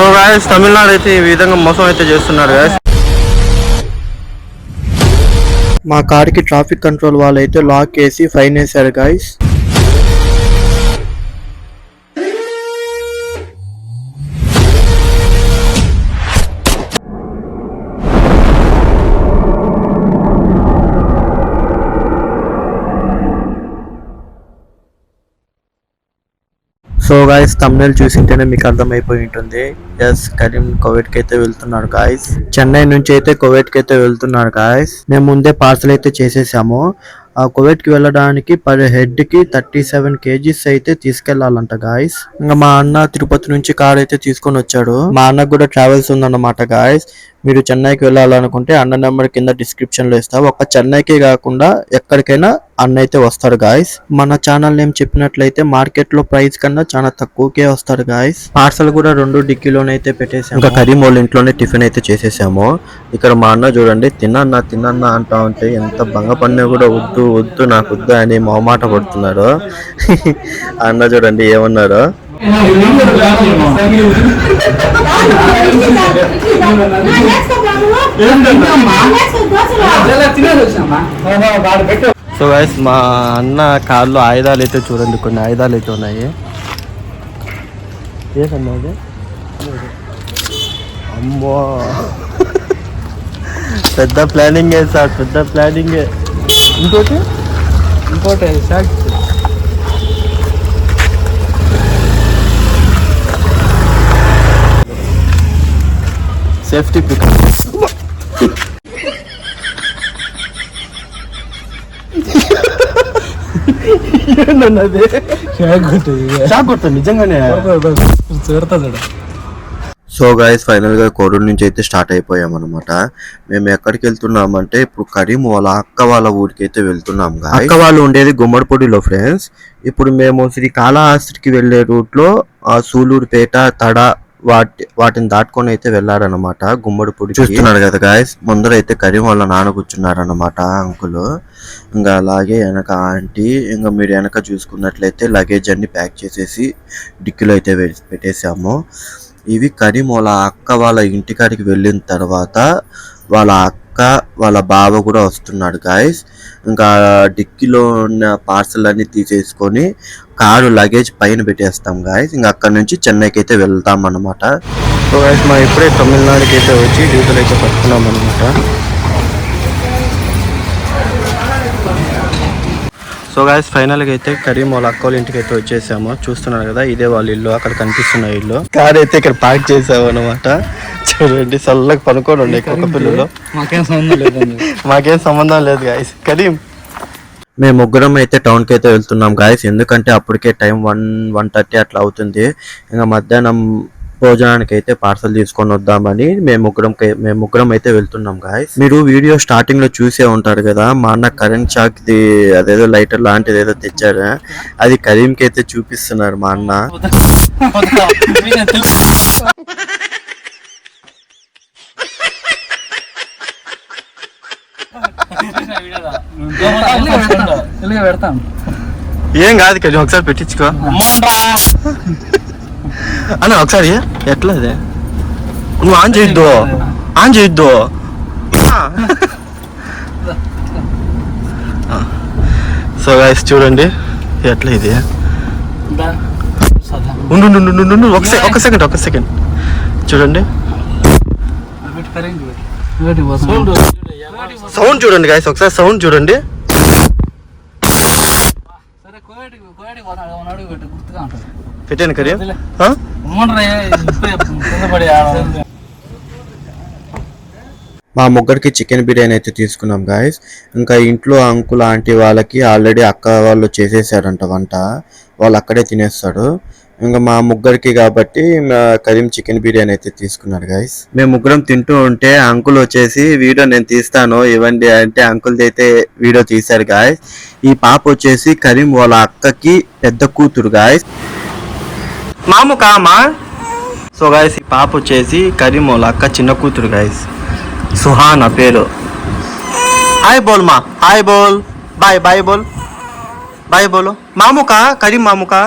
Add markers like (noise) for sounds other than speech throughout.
So guys Tamil Nadu అయితే ఈ విధంగా మోసం అయితే చేస్తున్నారు గాయస్ మా కార్కి ట్రాఫిక్ కంట్రోల్ వాళ్ళు అయితే లాక్ వేసి ఫైన్ వేశారు గాయస్ సో గాయస్ తమిళ చూసింటేనే మీకు అర్థమైపోయి ఉంటుంది. ఎస్ కరీం కోవిడ్కి అయితే వెళ్తున్నాడు గాయస్ చెన్నై నుంచి అయితే కోవిడ్కి అయితే వెళ్తున్నాడు గాయస్ మేము ముందే పార్సల్ అయితే చేసేసాము. ఆ కోవిడ్కి వెళ్ళడానికి పర్ హెడ్కి థర్టీ సెవెన్ కేజీస్ అయితే తీసుకెళ్ళాలంట గాయస్ ఇంకా మా అన్న తిరుపతి నుంచి కార్ అయితే తీసుకొని వచ్చాడు. మా అన్నకు కూడా ట్రావెల్స్ ఉందన్నమాట గాయస్ మీరు చెన్నైకి వెళ్ళాలనుకుంటే అన్న నెంబర్ కింద డిస్క్రిప్షన్లో ఇస్తా ఒక చెన్నైకే కాకుండా ఎక్కడికైనా అన్న అయితే వస్తాడు గాయస్ మన ఛానల్ నేమ్ చెప్పినట్లయితే మార్కెట్లో ప్రైస్ కన్నా చాలా తక్కువకే వస్తాడు గాయస్ పార్సల్ కూడా రెండు డిక్కీలోనైతే పెట్టేసాము. ఇంకా కరీం వాళ్ళ ఇంట్లోనే టిఫిన్ అయితే చేసేసాము. ఇక్కడ మా అన్న చూడండి తిన్నా తిన్నా అంటా ఉంటే ఎంత బంగపడినా కూడా వద్దు వద్దు నాకు వద్దు అని మొహమాట పడుతున్నాడు ఆ (laughs) అన్న చూడండి ఏమన్నారు (laughs) సో గైస్ మా అన్న కార్లో ఆయుధాలు అయితే చూడండి కొన్ని ఆయుధాలు అయితే ఉన్నాయి. ఏదన్నా అది? అమ్మో. పెద్ద ప్లానింగ్ సార్ పెద్ద ప్లానింగ్ ఇంకోటి? ఇంకోటి షార్ట్ సేఫ్టీ ప్రికాషన్స్ ఏంటన్నది షాక్ షాక్ నిజంగానే. సో గైస్ ఫైనల్గా కోడూరు నుంచి అయితే స్టార్ట్ అయిపోయాం అనమాట మేము ఎక్కడికి వెళ్తున్నామంటే ఇప్పుడు కరీం వాళ్ళ అక్క వాళ్ళ ఊరికి అయితే వెళ్తున్నాం. అక్క వాళ్ళు ఉండేది గుమ్మడిపొడిలో ఫ్రెండ్స్ ఇప్పుడు మేము శ్రీకాళహస్తికి వెళ్ళే రూట్లో ఆ సూలూరుపేట తడ వాటి వాటిని దాటుకొని అయితే వెళ్ళారనమాట గుమ్మడిపొడి చూస్తున్నాడు కదా గాయస్ ముందర అయితే కరీం వాళ్ళ నాన్న కూర్చున్నారనమాట అంకుల్ ఇంకా అలాగే వెనక ఆంటీ ఇంకా మీరు వెనక చూసుకున్నట్లయితే లగేజ్ అన్ని ప్యాక్ చేసేసి డిక్కీలో అయితే పెట్టేసాము ఇవి కరీం వాళ్ళ అక్క వాళ్ళ ఇంటికాడికి వెళ్ళిన తర్వాత వాళ్ళ వాళ్ళ బావ కూడా వస్తున్నాడు గాయస్ ఇంకా డిక్కీలో ఉన్న పార్సల్ అన్ని తీసేసుకొని కారు లగేజ్ పైన పెట్టేస్తాం గాయస్ ఇంకా అక్కడ నుంచి చెన్నైకి అయితే వెళ్తాం అనమాట సో గాయస్ మనం ఇప్పుడే తమిళనాడుకి అయితే వచ్చి డీజిల్ అయితే పట్టుకున్నాం అనమాట సో గాయస్ ఫైనల్గా అయితే కరీం వాళ్ళ అక్క ఇంటికి అయితే వచ్చేసాము. చూస్తున్నారు కదా ఇదే వాళ్ళ ఇల్లు అక్కడ కనిపిస్తున్న ఇల్లు. కార్ అయితే ఇక్కడ పార్క్ చేసాము అనమాట చూడండి చల్లగా పనుకోండి కుక్క పిల్లలు. మాకేం సంబంధం లేదండి. మాకేం సంబంధం లేదు గాయస్ కరీం. మేము ముగ్గురం అయితే టౌన్కి అయితే వెళ్తున్నాం గాయస్ ఎందుకంటే అప్పటికే టైం వన్ వన్ థర్టీ అట్లా అవుతుంది. ఇంకా మధ్యాహ్నం భోజనానికి అయితే పార్సల్ తీసుకొని వద్దామని మేము ముగ్గురం మేము ముగ్గురం అయితే వెళ్తున్నాం గాయస్ మీరు వీడియో స్టార్టింగ్లో చూసే ఉంటారు కదా మా అన్న కరెంట్ షాక్ ది అదేదో లైటర్ లాంటిది ఏదో తెచ్చారు. అది కరీం కి అయితే చూపిస్తున్నారు మా అన్న. ఏం కాదు కరీం ఒకసారి పెట్టించుకో. అన్న ఒకసారి ఎట్లా అది నువ్వు ఆన్ చేయొద్దు. ఆన్ చేయొద్దు. సో గాయస్ చూడండి. ఎట్లా ఇది? ఉండు ఉండు. ఒక సెకండ్ ఒక సెకండ్ ఒక సెకండ్ చూడండి. సౌండ్ చూడండి గాయస్ ఒకసారి సౌండ్ చూడండి. పెట్టాను కరీం మా ముగ్గురికి చికెన్ బిర్యానీ అయితే తీసుకున్నాం గాయస్ ఇంకా ఇంట్లో అంకుల్ ఆంటీ వాళ్ళకి ఆల్రెడీ అక్క వాళ్ళు చేసేసారంట వంట. వాళ్ళు అక్కడే తినేస్తాడు. ఇంకా మా ముగ్గురికి కాబట్టి కరీం చికెన్ బిర్యానీ అయితే తీసుకున్నారు గాయస్ మేము ముగ్గురం తింటూ ఉంటే అంకుల్ వచ్చేసి వీడియో నేను తీస్తాను ఇవ్వండి అంటే అంకుల్ అయితే వీడియో తీశారు గాయస్ ఈ పాప వచ్చేసి కరీం వాళ్ళ అక్కకి పెద్ద కూతురు గాయస్ మాము కామా? సో గాయస్ ఈ పాప వచ్చేసి కరీం వాళ్ళ అక్క చిన్న కూతురు గాయస్ సుహాన్ ఆ పేరు. హాయ్ బోల్ మా. హాయ్ బోల్. బాయ్ బాయ్ బోల్. బాయ్ బోలో. మాముకా? కరీం మాముకా?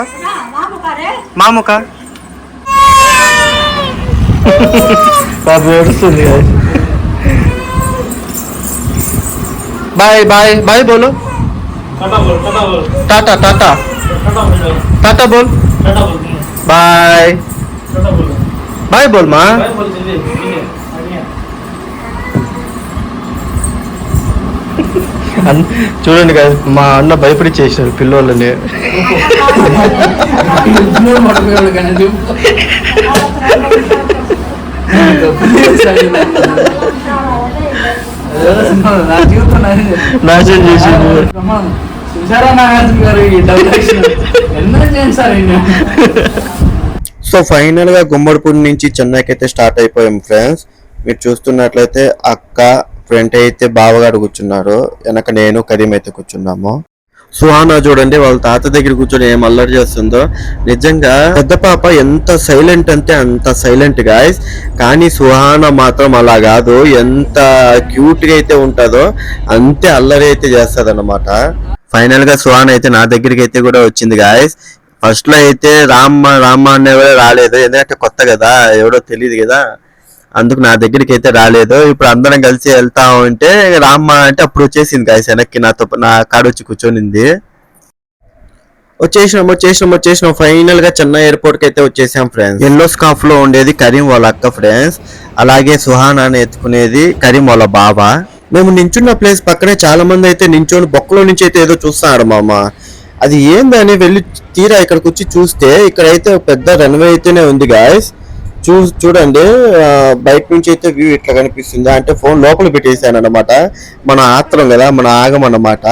మాముకా పాప ఏడుస్తుంది బాయ్ బాయ్ బాయ్ బోలో टाटा बोल टाटा बोल టాటా టాటా टाटा बोल టాటా బోల్ टाटा बोल బాయ్ टाटा बोल బాయ్ బోల్ మా बाय बोल जल्दी చూడండి కదా మా అన్న భయపడి చేసినారు పిల్లోళ్ళని. నాశనం నాగార్జున గారు ఈ ఎన్నో ఈయన. సో ఫైనల్గా గుమ్మడిపూడి నుంచి చెన్నైకి అయితే స్టార్ట్ అయిపోయాం ఫ్రెండ్స్. మీరు చూస్తున్నట్లయితే అక్క ఫ్రంట్ అయితే బావగాడు కూర్చున్నారు వెనక నేను కరీం అయితే కూర్చున్నాము. సుహానా చూడండి వాళ్ళ తాత దగ్గర కూర్చొని ఏం అల్లరి చేస్తుందో. నిజంగా పెద్ద పాప ఎంత సైలెంట్ అంటే అంత సైలెంట్ గాయస్ కానీ సుహానా మాత్రం అలా కాదు. ఎంత క్యూట్గా అయితే ఉంటుందో అంతే అల్లరి అయితే చేస్తుంది అనమాట ఫైనల్గా సుహాన్ అయితే నా దగ్గరికి అయితే కూడా వచ్చింది గాయస్ ఫస్ట్లో అయితే రామ్మ రామ్మ అనేవాడే రాలేదు. ఎందుకంటే కొత్త కదా ఎవడో తెలియదు కదా. అందుకు నా దగ్గరికి అయితే రాలేదు. ఇప్పుడు అందరం కలిసి వెళ్తా ఉంటే రామ్మ అంటే అప్పుడు వచ్చేసింది గాయస్ వెనక్కి నాతో నా కాడ వచ్చి కూర్చొనింది. వచ్చేసినాం వచ్చేసినాం వచ్చేసినాం. ఫైనల్గా చెన్నై ఎయిర్పోర్ట్కి అయితే వచ్చేసాం ఫ్రెండ్స్ ఎల్లో స్కాఫ్లో ఉండేది కరీం వాళ్ళ అక్క ఫ్రెండ్స్ అలాగే సుహానాన్ని ఎత్తుకునేది కరీం వాళ్ళ బావ. మేము నించున్న ప్లేస్ పక్కనే చాలా మంది అయితే నించొని బొక్కలో నుంచి అయితే ఏదో చూస్తున్నారు మామ. అది ఏందని వెళ్ళి తీరా ఇక్కడికి వచ్చి చూస్తే ఇక్కడైతే పెద్ద రన్వే అయితేనే ఉంది గాయస్ చూ చూడండి బయట నుంచి అయితే వ్యూ ఇట్లా కనిపిస్తుంది. అంటే ఫోన్ లోపల పెట్టేసాను అనమాట మన ఆత్రం కదా మన ఆగం అన్నమాట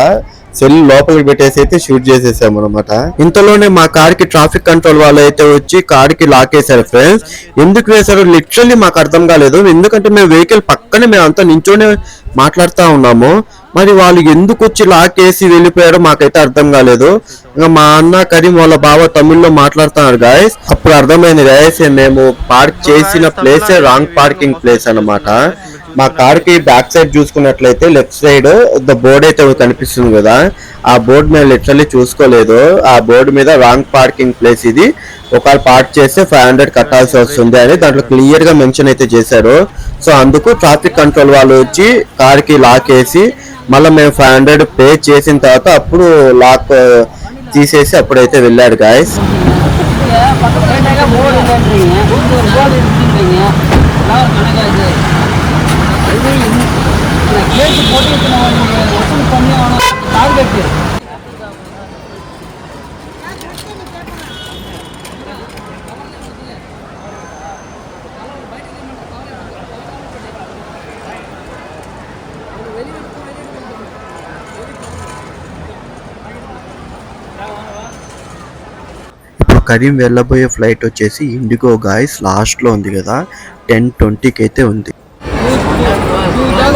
సెల్ లోపలికి పెట్టేసి అయితే షూట్ చేసేసాము అనమాట ఇంతలోనే మా కార్కి ట్రాఫిక్ కంట్రోల్ వాళ్ళు అయితే వచ్చి కార్కి లాక్ వేశారు ఫ్రెండ్స్. ఎందుకు వేశారు లిటరల్లీ మాకు అర్థం కాలేదు. ఎందుకంటే మేము వెహికల్ పక్కనే మేము అంతా నించోనే మాట్లాడుతూ ఉన్నాము. మరి వాళ్ళు ఎందుకు వచ్చి లాక్ వేసి వెళ్ళిపోయారో మాకైతే అర్థం కాలేదు. ఇంకా మా అన్న కరీం వాళ్ళ బావ తమిళ్ళో మాట్లాడుతున్నారు గాయస్ అప్పుడు అర్థమైంది గాయస్ మేము పార్క్ చేసిన ప్లేసే రాంగ్ పార్కింగ్ ప్లేస్ అన్నమాట. మా కార్కి బ్యాక్ సైడ్ చూసుకున్నట్లయితే లెఫ్ట్ సైడ్ ద బోర్డ్ అయితే కనిపిస్తుంది కదా. ఆ బోర్డు మేము లిటరల్లీ చూసుకోలేదు. ఆ బోర్డు మీద రాంగ్ పార్కింగ్ ప్లేస్ ఇది. ఒకవేళ పార్క్ చేస్తే ఫైవ్ హండ్రెడ్ కట్టాల్సి వస్తుంది అని దాంట్లో క్లియర్గా మెన్షన్ అయితే చేశారు. సో అందుకు ట్రాఫిక్ కంట్రోల్ వాళ్ళు వచ్చి కార్కి లాక్ వేసి మళ్ళీ మేము ఫైవ్ హండ్రెడ్ పే చేసిన తర్వాత అప్పుడు లాక్ uh, తీసేసి అప్పుడైతే వెళ్ళాడు గాయస్ వాళ్ళు వచ్చిన పని ఇప్పుడు కరీం వెళ్ళబోయే ఫ్లైట్ వచ్చేసి ఇండిగో గాయస్ లాస్ట్లో ఉంది కదా టెన్ ట్వంటీకి అయితే ఉంది.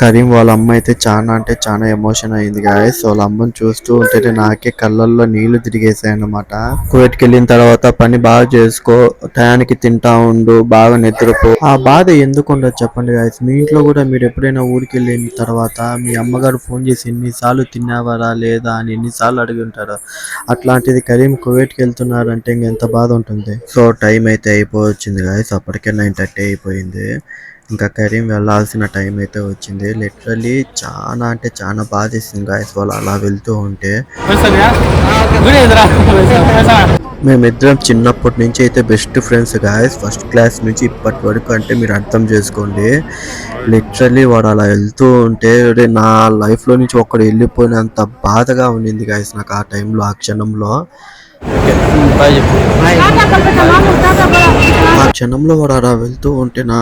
కరీం వాళ్ళ అమ్మ అయితే చాలా అంటే చాలా ఎమోషన్ అయింది గాయస్ వాళ్ళ అమ్మని చూస్తూ ఉంటే నాకే కళ్ళల్లో నీళ్ళు తిరిగేసాయి అన్నమాట. కువైట్కి వెళ్ళిన తర్వాత పని బాగా చేసుకో టయానికి తింటా ఉండు బాగా నిద్రపో. ఆ బాధ ఎందుకు ఉండదు చెప్పండి గాయస్ మీ ఇంట్లో కూడా మీరు ఎప్పుడైనా ఊరికి వెళ్ళిన తర్వాత మీ అమ్మగారు ఫోన్ చేసి ఎన్నిసార్లు తిన్నావారా లేదా అని ఎన్నిసార్లు అడిగి ఉంటారు? అట్లాంటిది కరీం కువైట్కి వెళ్తున్నారంటే ఇంకెంత బాధ ఉంటుంది. సో టైం అయితే అయిపోవచ్చింది గాయస్ అప్పటికే నైన్ థర్టీ అయిపోయింది. ఇంకా కరీం వెళ్ళాల్సిన టైం అయితే వచ్చింది. లిటరలీ చాలా అంటే చాలా బాధేసింది గాయస్ వాళ్ళు అలా వెళ్తూ ఉంటే. మేమిద్దరం చిన్నప్పటి నుంచి అయితే best friends guys first class నుంచి ఇప్పటి వరకు అంటే మీరు అర్థం చేసుకోండి. లిటరలీ వాడు అలా వెళ్తూ ఉంటే నా లైఫ్లో నుంచి ఒక్కడు వెళ్ళిపోయినంత బాధగా ఉండింది గాయస్ నాకు ఆ టైంలో ఆ క్షణంలో. ఆ క్షణంలో వాడు అలా వెళ్తూ ఉంటే నా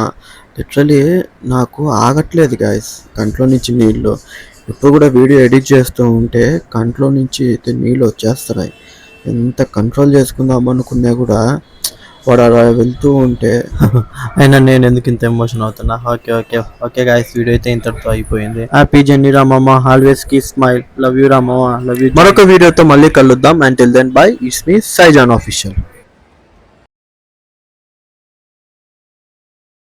లిటరలీ నాకు ఆగట్లేదు గాయస్ కంట్లో నుంచి నీళ్ళు. ఇప్పుడు కూడా వీడియో ఎడిట్ చేస్తూ ఉంటే కంట్లో నుంచి అయితే నీళ్ళు వచ్చేస్తున్నాయి ఎంత కంట్రోల్ చేసుకుందాం అనుకున్నా కూడా వాడు అలా వెళ్తూ ఉంటే అయినా నేను ఎందుకు ఇంత ఎమోషన్ అవుతున్నా okay okay okay guys video అయితే ఇంతటితో అయిపోయింది happy journey Ramamma always keep smile love you Ramamma love you మరొక వీడియోతో మళ్ళీ కలుద్దాం and till then bye it's me Saijan official